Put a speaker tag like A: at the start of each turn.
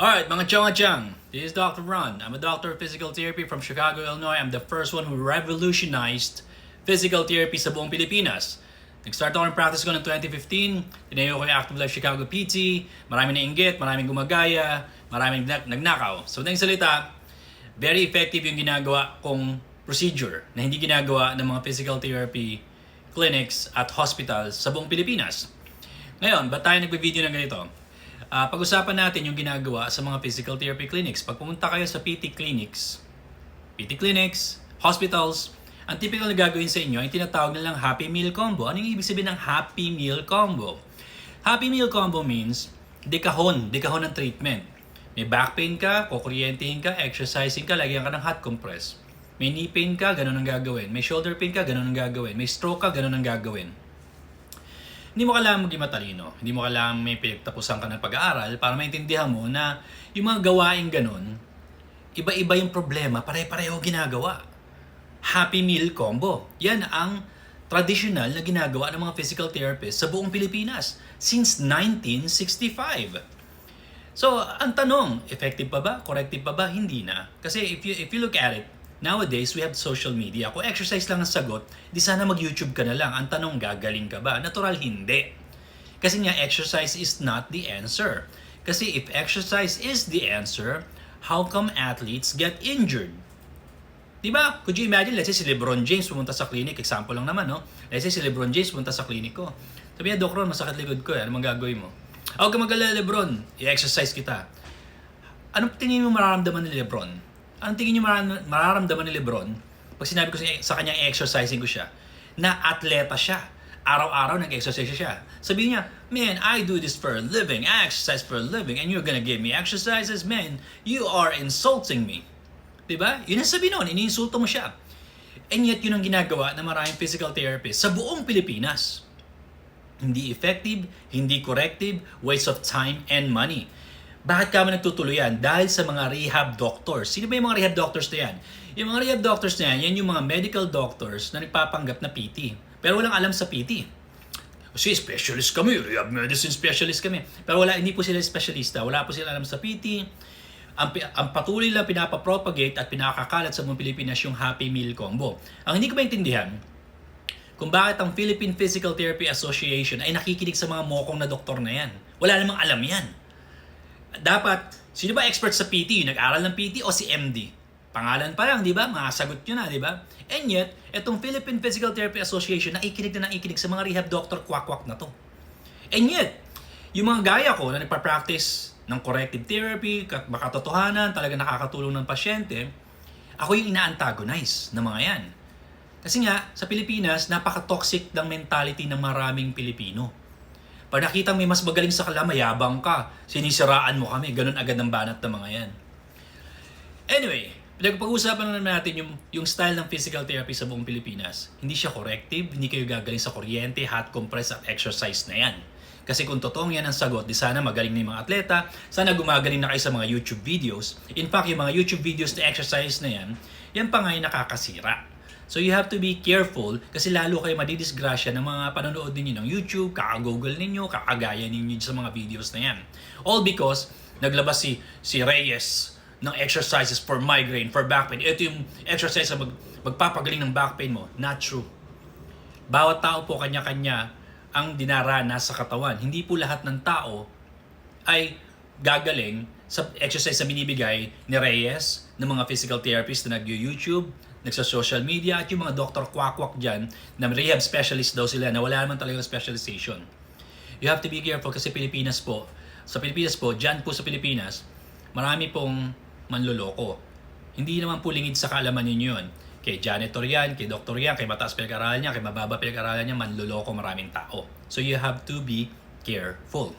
A: Alright, mga chonga chang. This is Dr. Ron. I'm a doctor of physical therapy from Chicago, Illinois. I'm the first one who revolutionized physical therapy sa buong Pilipinas. Nag-start ako ng practice ko ng 2015. Tinayo ko yung Active Life Chicago PT. Maraming nainggit, maraming gumagaya, maraming nag- nagnakaw. So, ng salita, very effective yung ginagawa kong procedure na hindi ginagawa ng mga physical therapy clinics at hospitals sa buong Pilipinas. Ngayon, ba't tayo nagbe-video ng ganito? Ah, pag-usapan natin yung ginagawa sa mga physical therapy clinics. Pag pumunta kayo sa PT clinics, PT clinics, hospitals, ang typical na gagawin sa inyo ay tinatawag nilang Happy Meal Combo. Ano yung ibig sabihin ng Happy Meal Combo? Happy Meal Combo means dekahon, dekahon ng treatment. May back pain ka, kukuryentehin ka, exercising ka, lagyan ka ng hot compress. May knee pain ka, ganun ang gagawin. May shoulder pain ka, ganun ang gagawin. May stroke ka, ganun ang gagawin. Hindi mo kailangan maging matalino. Hindi mo kailangan may pinagtapusan ka ng pag-aaral para maintindihan mo na yung mga gawain ganun, iba-iba yung problema, pare-pareho ginagawa. Happy Meal Combo. Yan ang traditional na ginagawa ng mga physical therapists sa buong Pilipinas since 1965. So, ang tanong, effective pa ba? Corrective pa ba? Hindi na. Kasi if you, if you look at it, nowadays we have social media. Kung exercise lang ang sagot, di sana mag-YouTube ka na lang. Ang tanong, gagaling ka ba? Natural, hindi. Kasi nga, exercise is not the answer. Kasi if exercise is the answer, how come athletes get injured? Di ba? Could you imagine, let's say si Lebron James pumunta sa clinic, example lang naman, no? Let's say si Lebron James pumunta sa clinic ko. Sabi niya, Doc masakit likod ko, eh. ano mang gagawin mo? Huwag ka Lebron. I-exercise kita. Anong tingin mo mararamdaman ni Lebron? Anong tingin niyo marar- mararamdaman ni Lebron pag sinabi ko sa, sa kanya i-exercising ko siya? Na atleta siya. Araw-araw nag-exercise siya. Sabihin niya, man, I do this for a living. I exercise for a living and you're gonna give me exercises? Man, you are insulting me. Diba? Yun ang sabi noon, iniinsulto mo siya. And yet, yun ang ginagawa ng maraming physical therapists sa buong Pilipinas. Hindi effective, hindi corrective, waste of time and money. Bakit kami nagtutuloy yan? Dahil sa mga rehab doctors. Sino ba yung mga rehab doctors na yan? Yung mga rehab doctors na yan, yan yung mga medical doctors na nagpapanggap na PT. Pero walang alam sa PT. Kasi specialist kami, rehab medicine specialist kami. Pero wala, hindi po sila specialista. Wala po sila alam sa PT. Ang, ang patuloy lang pinapapropagate at pinakakalat sa mga Pilipinas yung Happy Meal Combo. Ang hindi ko maintindihan, kung bakit ang Philippine Physical Therapy Association ay nakikinig sa mga mokong na doktor na yan. Wala namang alam yan. Dapat, sino ba expert sa PT? Yung nag-aral ng PT o si MD? Pangalan pa lang, di ba? Masagot nyo na, di ba? And yet, itong Philippine Physical Therapy Association nakikinig na nakikinig sa mga rehab doctor kwak-kwak na to. And yet, yung mga gaya ko na nagpa-practice ng corrective therapy, kat- makatotohanan, talaga nakakatulong ng pasyente, ako yung ina-antagonize ng mga yan. Kasi nga, sa Pilipinas, napaka-toxic ng mentality ng maraming Pilipino. Pag nakita may mas magaling sa kala, mayabang ka, sinisiraan mo kami, ganun agad ang banat ng mga yan. Anyway, pinag-pag-usapan na naman natin yung, yung style ng physical therapy sa buong Pilipinas. Hindi siya corrective, hindi kayo gagaling sa kuryente, hot compress at exercise na yan. Kasi kung totoong yan ang sagot, di sana magaling na yung mga atleta, sana gumagaling na kayo sa mga YouTube videos. In fact, yung mga YouTube videos na exercise na yan, yan pa nga yung nakakasira. So you have to be careful kasi lalo kayo madidisgrasya ng mga panonood ninyo ng YouTube, kaka-google ninyo, kakagaya ninyo sa mga videos na yan. All because naglabas si, si Reyes ng exercises for migraine, for back pain. Ito yung exercise na mag, magpapagaling ng back pain mo. Not true. Bawat tao po kanya-kanya ang dinaranas sa katawan. Hindi po lahat ng tao ay gagaling sa exercise na binibigay ni Reyes, ng mga physical therapists na nag-YouTube, nagsa-social media, at yung mga doktor kwak-kwak dyan, na rehab specialist daw sila, na wala naman talaga specialization. You have to be careful kasi Pilipinas po, sa Pilipinas po, dyan po sa Pilipinas, marami pong manloloko. Hindi naman po lingid sa kaalaman ninyo yun. Kay janitor yan, kay doktor yan, kay mataas pinag-aralan niya, kay mababa pinag-aralan niya, manloloko maraming tao. So you have to be careful.